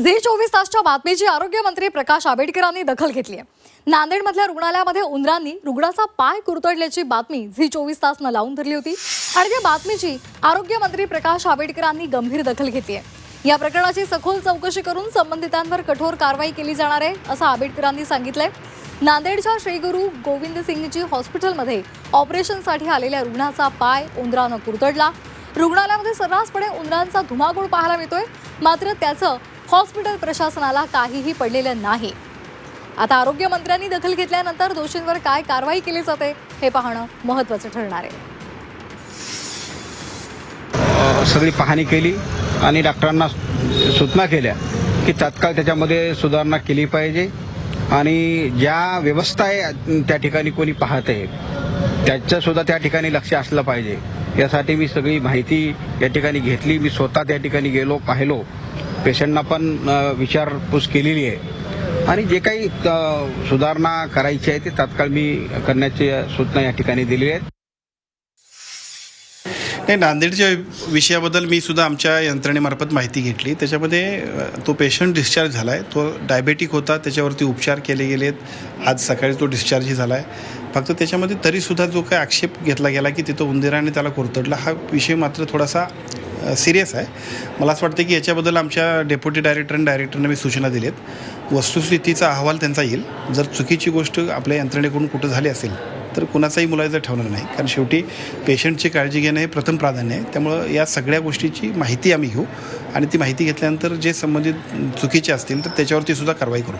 Zee चोवीस तासच्या बातमीची आरोग्यमंत्री प्रकाश आंबेडकरांनी दखल घेतली आहे. नांदेडमधल्या रुग्णालयामध्ये उंदरांनी रुग्णाचा पाय कुरतडल्याची बातमी झी चोवीस तासनं लावून धरली होती. आणि त्या बातमीची आरोग्यमंत्री प्रकाश आंबेडकरांनी गंभीर दखल घेतली आहे. या प्रकरणाची सखोल चौकशी करून संबंधितांवर कठोर कारवाई केली जाणार आहे असं आंबेडकरांनी सांगितलंय. नांदेडच्या श्रीगुरू गोविंद सिंगजी हॉस्पिटलमध्ये ऑपरेशनसाठी आलेल्या रुग्णाचा पाय उंदरानं कुरतडला. रुग्णालयामध्ये सर्रासपणे उंदरांचा धुमाकूळ पाहायला मिळतोय. मात्र त्याचं हॉस्पिटल प्रशासनाला काहीही पडलेलं नाही. आता आरोग्यमंत्र्यांनी दखल घेतल्यानंतर दोषींवर काय कारवाई केली जाते हे पाहणं महत्त्वाचं ठरणार आहे. सगळी पाहणी केली आणि डॉक्टरांना सूचना केल्या की तात्काळ त्याच्यामध्ये सुधारणा केली पाहिजे आणि ज्या व्यवस्था आहे त्या ठिकाणी कोणी पाहत आहे त्याचं त्या ठिकाणी लक्ष असलं पाहिजे. यासाठी मी सगळी माहिती या ठिकाणी घेतली मी स्वतः त्या ठिकाणी गेलो पाहिलो. पेशंटना पण विचारपूस केलेली आहे. आणि जे काही सुधारणा करायची आहे ते तात्काळ मी करण्याची सूचना या ठिकाणी दिलेली आहेत नाही नांदेडच्या विषयाबद्दल मी सुद्धा आमच्या यंत्रणेमार्फत माहिती घेतली. त्याच्यामध्ये तो पेशंट डिस्चार्ज झाला आहे तो डायबेटिक होता. त्याच्यावरती उपचार केले गेलेत. आज सकाळी तो डिस्चार्जही झाला आहे फक्त त्याच्यामध्ये तरीसुद्धा जो काही आक्षेप घेतला गेला की तिथं उंदिराने त्याला कोरतडला हा विषय मात्र थोडासा सिरियस आहे. मला असं वाटतं की याच्याबद्दल आमच्या डेप्युटी डायरेक्टर आणि डायरेक्टरने मी सूचना दिलेत. वस्तुस्थितीचा अहवाल त्यांचा येईल. जर चुकीची गोष्ट आपल्या यंत्रणेकडून कुठं झाली असेल तर कुणाचाही मुलायचा ठेवणार नाही. कारण शेवटी पेशंटची काळजी घेणं हे प्रथम प्राधान्य आहे. त्यामुळं या सगळ्या गोष्टीची माहिती आम्ही घेऊ आणि ती माहिती घेतल्यानंतर जे संबंधित चुकीचे असतील तर त्याच्यावरती सुद्धा कारवाई करू.